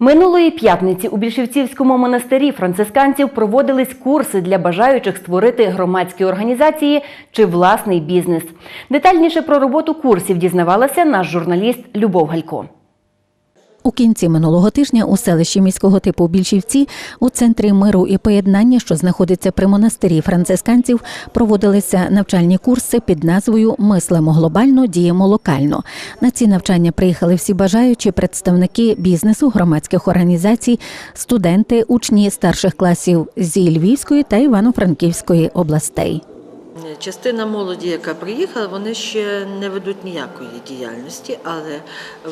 Минулої п'ятниці у Більшівцівському монастирі францисканців проводились курси для бажаючих створити громадські організації чи власний бізнес. Детальніше про роботу курсів дізнавалася наш журналіст Любов Галько. У кінці минулого тижня у селищі міського типу Більшівці у центрі миру і поєднання, що знаходиться при монастирі францисканців, проводилися навчальні курси під назвою Мислимо глобально, діємо локально. На ці навчання приїхали всі бажаючі представники бізнесу, громадських організацій, студенти, учні старших класів зі Львівської та Івано-Франківської областей. Частина молоді, яка приїхала, вони ще не ведуть ніякої діяльності, але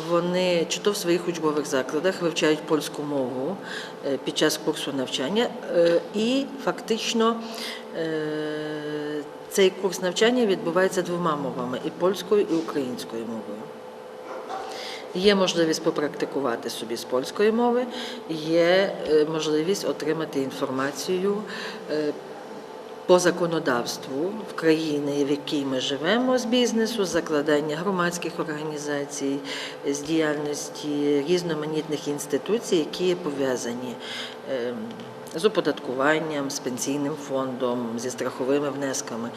вони чи то в своїх учбових закладах вивчають польську мову е, під час курсу навчання, е, і фактично е, цей курс навчання відбувається двома мовами і польською, і українською мовою. Є можливість попрактикувати собі з польської мови, є можливість отримати інформацію по законодавству в країни, в якій ми живемо, з бізнесу, закладання громадських організацій, з діяльності різноманітних інституцій, які пов'язані ем, з оподаткуванням, з пенсійним фондом, зі страховими внесками.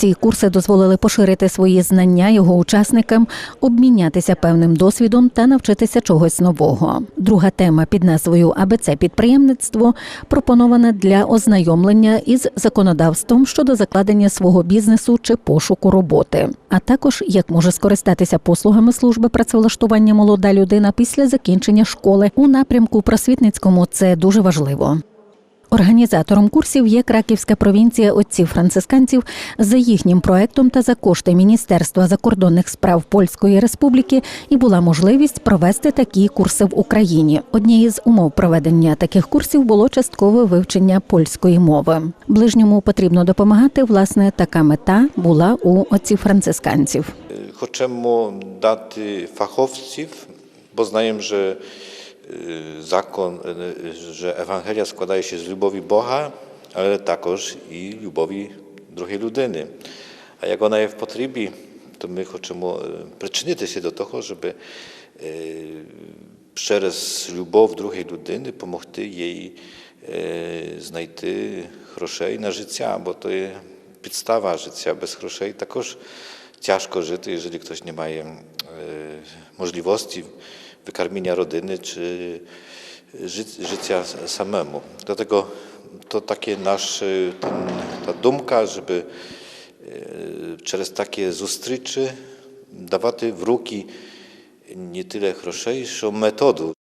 Ці курси дозволили поширити свої знання його учасникам, обмінятися певним досвідом та навчитися чогось нового. Друга тема під назвою АБЦ підприємництво пропонована для ознайомлення із законодавством щодо закладення свого бізнесу чи пошуку роботи, а також як може скористатися послугами служби працевлаштування молода людина після закінчення школи у напрямку просвітницькому. Це дуже важливо. Організатором курсів є Краківська провінція отців францисканців. За їхнім проектом та за кошти Міністерства закордонних справ Польської Республіки і була можливість провести такі курси в Україні. Однією з умов проведення таких курсів було часткове вивчення польської мови. Ближньому потрібно допомагати. Власне, така мета була у отців францисканців. Хочемо дати фаховців, бо знаємо, що е, закон, е, що Ewangelia складає się з любові Бога, але також і любові другої людини. А як вона є в потребі, то ми хочемо е, причинитися до того, щоб е, через любов другої людини допомогти їй е, знайти грошей на життя, бо то є підстава життя. Без грошей також ciężko жити, jeżeli ktoś nie ma e, możliwości wykarmienia rodziny czy ży, życia samemu. Dlatego to takie nasz, e, ten, ta dumka, żeby e, przez takie zustryczy dawać w ruki nie tyle groszej, co metodu.